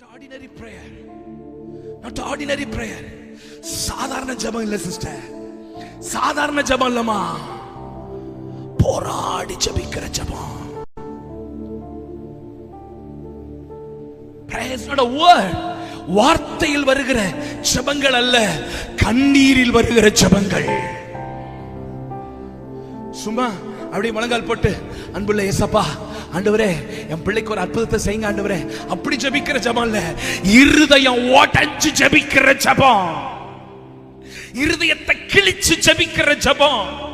Not ordinary prayer. Not ordinary சாதாரண ஜெபம் இல்ல சிஸ்டர் சாதாரண ஜெபம் இல்லமா போராடி ஜபிக்கிற ஜபம். வார்த்தையில் வருகிற ஜபங்கள் அல்ல கண்ணீரில் வருகிற ஜபங்கள். சும்மா அப்படியே முழங்கால் போட்டு அன்புள்ள ஏசப்பா ஆண்டவரே என் பிள்ளைக்கு ஒரு அற்புதத்தை செய்யுங்க ஆண்டவரே. அப்படி ஜபிக்கிற ஜபம் இல்ல இருதயம் ஓட்டஞ்சு ஜபிக்கிற ஜபம். இருதயத்தை கிழிச்சு ஜபிக்கிற ஜபம்.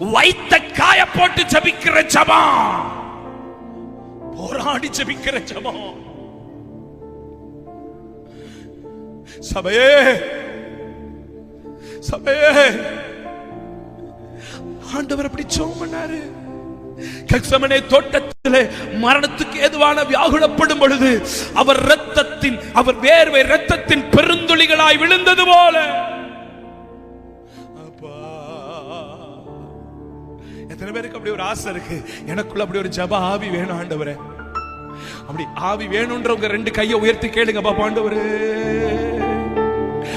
வைத்த காய போட்டு ஜபிக்கிற ஜபம். போராடி ஜபிக்கிற ஜபம். சபையே சபையே. ஆண்டவர் அப்படி ஜெபம் பண்ணாரு. கெக்சமனே தோட்டத்திலே மரணத்துக்கு ஏதுவான வியாகுலப்படும் பொழுது அவர் இரத்தத்தின் அவர் வேர்வை இரத்தத்தின் பெருந்துளிகளாய் விழுந்தது போல. அப்பா எத்தனை பேருக்கு அப்படி ஒரு ஆசை இருக்கு? எனக்குள்ள அப்படி ஒரு ஜப ஆவி வேணும் ஆண்டவரே. அப்படி ஆவி வேணும்ன்றவங்க ரெண்டு கையை உயர்த்தி கேளுங்க பாப்பா ஆண்டவரே.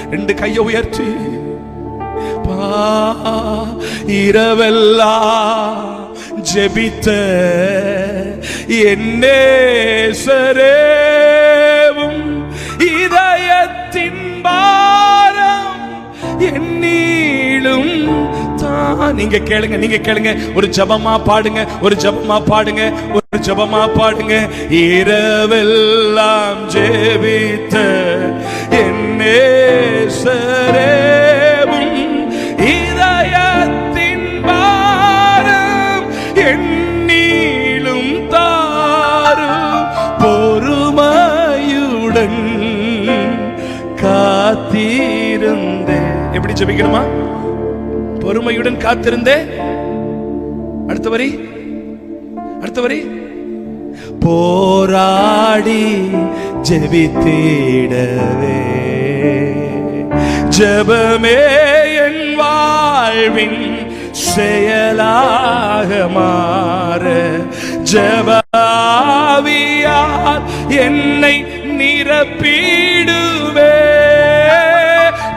ரெண்டு கையை உயர்த்தி. பா இரவெல்லாம் ஜெபித்த என்னேசரேவும் இதயத்தின் பாரம் என்னீளும் தான். நீங்க கேளுங்க நீங்க கேளுங்க. ஒரு ஜபமா பாடுங்க ஒரு ஜபமா பாடுங்க ஒரு ஜபமா பாடுங்க. இரவெல்லாம் ஜெபித்த காத்திருந்தே எப்படி ஜபிக்கணுமா? பொறுமையுடன் காத்திருந்தே அடுத்த வரி. அடுத்த வரி. போராடி ஜெபித்திடவே. ஜெபமே என் வாழ்வின் செயலாக மாற. ஜபாவியார் என்னை நிரப்பீ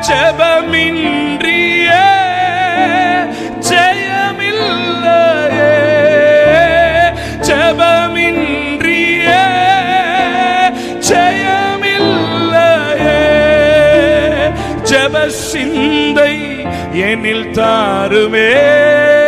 ஜெபமின்றியே ஜெயமில்லையே. ஜெபமின்றியே ஜெயமில்லையே. ஜெப சிந்தை எனில் தாருமே.